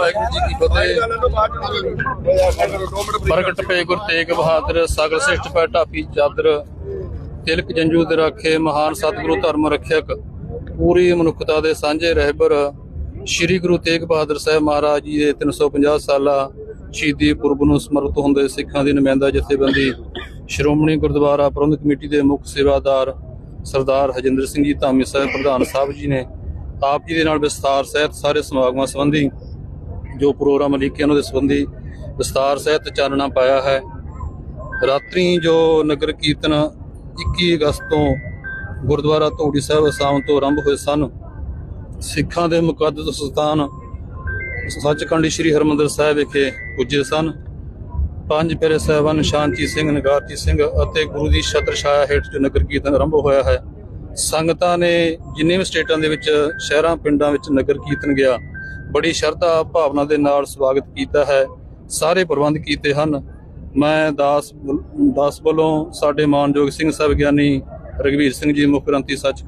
ਵਾਹਿਗੁਰੂ ਜੀ ਕੀ ਫਤਿਹ। ਪ੍ਰਗਟ ਪਏ ਗੁਰ ਤੇਗ ਬਹਾਦਰ ਸਾਗਰ ਸ੍ਰਿਸ਼ਟ ਪੈ ਢਾਪੀ ਚਾਦਰ ਤਿਲਕ ਜੰਜੂ ਦੇ ਰਾਖੇ ਮਹਾਨ ਸਤਿਗੁਰੂ ਧਰਮ ਰੱਖਿਅਕ ਪੂਰੀ ਮਨੁੱਖਤਾ ਦੇ ਸਾਂਝੇ ਰਹਿਬਰ ਸ੍ਰੀ ਗੁਰੂ ਤੇਗ ਬਹਾਦਰ ਸਾਹਿਬ ਮਹਾਰਾਜ ਜੀ ਦੇ 350 ਸਾਲਾ ਸ਼ਹੀਦੀ ਪੁਰਬ ਨੂੰ ਸਮਰਪਿਤ ਹੁੰਦੇ ਸਿੱਖਾਂ ਦੀ ਨੁਮਾਇੰਦਾ ਜਥੇਬੰਦੀ ਸ਼੍ਰੋਮਣੀ ਗੁਰਦੁਆਰਾ ਪ੍ਰਬੰਧਕ ਕਮੇਟੀ ਦੇ ਮੁੱਖ ਸੇਵਾਦਾਰ ਸਰਦਾਰ ਹਜਿੰਦਰ ਸਿੰਘ ਜੀ ਧਾਮੀ ਸਾਹਿਬ ਪ੍ਰਧਾਨ ਸਾਹਿਬ ਜੀ ਨੇ ਆਪ ਜੀ ਦੇ ਨਾਲ ਵਿਸਤਾਰ ਸਹਿਤ ਸਾਰੇ ਸਮਾਗਮਾਂ ਸੰਬੰਧੀ ਜੋ ਪ੍ਰੋਗਰਾਮ ਲਿਖੇ ਉਹਨਾਂ ਦੇ ਸੰਬੰਧੀ ਵਿਸਤਾਰ ਸਹਿਤ ਚਾਨਣਾ ਪਾਇਆ ਹੈ। ਰਾਤਰੀ ਜੋ ਨਗਰ ਕੀਰਤਨ 21 ਅਗਸਤ ਤੋਂ ਗੁਰਦੁਆਰਾ ਧੂੜੀ ਸਾਹਿਬ ਅਸਾਮ ਤੋਂ ਆਰੰਭ ਹੋਏ ਸਨ, ਸਿੱਖਾਂ ਦੇ ਮੁਕੱਦਸ ਸਥਾਨ ਸੱਚਖੰਡ ਸ੍ਰੀ ਹਰਮੰਦਰ ਸਾਹਿਬ ਵਿਖੇ ਪੁੱਜੇ ਸਨ। ਪੰਜ ਪਿਆਰੇ ਸਾਹਿਬਾਨ ਸ਼ਾਂਤੀ ਸਿੰਘ, ਨਗਾਰਤੀ ਸਿੰਘ ਅਤੇ ਗੁਰੂ ਦੀ ਛਤਰ ਛਾਇਆ ਹੇਠ ਜੋ ਨਗਰ ਕੀਰਤਨ ਆਰੰਭ ਹੋਇਆ ਹੈ, ਸੰਗਤਾਂ ਨੇ ਜਿੰਨੇ ਵੀ ਸਟੇਟਾਂ ਦੇ ਵਿੱਚ, ਸ਼ਹਿਰਾਂ, ਪਿੰਡਾਂ ਵਿੱਚ ਨਗਰ ਕੀਰਤਨ ਗਿਆ ਬੜੀ ਸ਼ਰਧਾ ਭਾਵਨਾ ਦੇ ਨਾਲ ਸਵਾਗਤ ਕੀਤਾ ਹੈ। ਸਾਰੇ ਪ੍ਰਬੰਧ ਕੀਤੇ ਹਨ। ਮੈਂ ਦਾਸ ਦਾਸ ਵੱਲੋਂ ਸਾਡੇ ਮਾਨਯੋਗ ਸਿੰਘ ਸਾਹਿਬ ਗਿਆਨੀ ਰਗਵੀਰ ਸਿੰਘ ਜੀ ਮੁੱਖ ਗ੍ਰੰਥੀ ਸੱਚ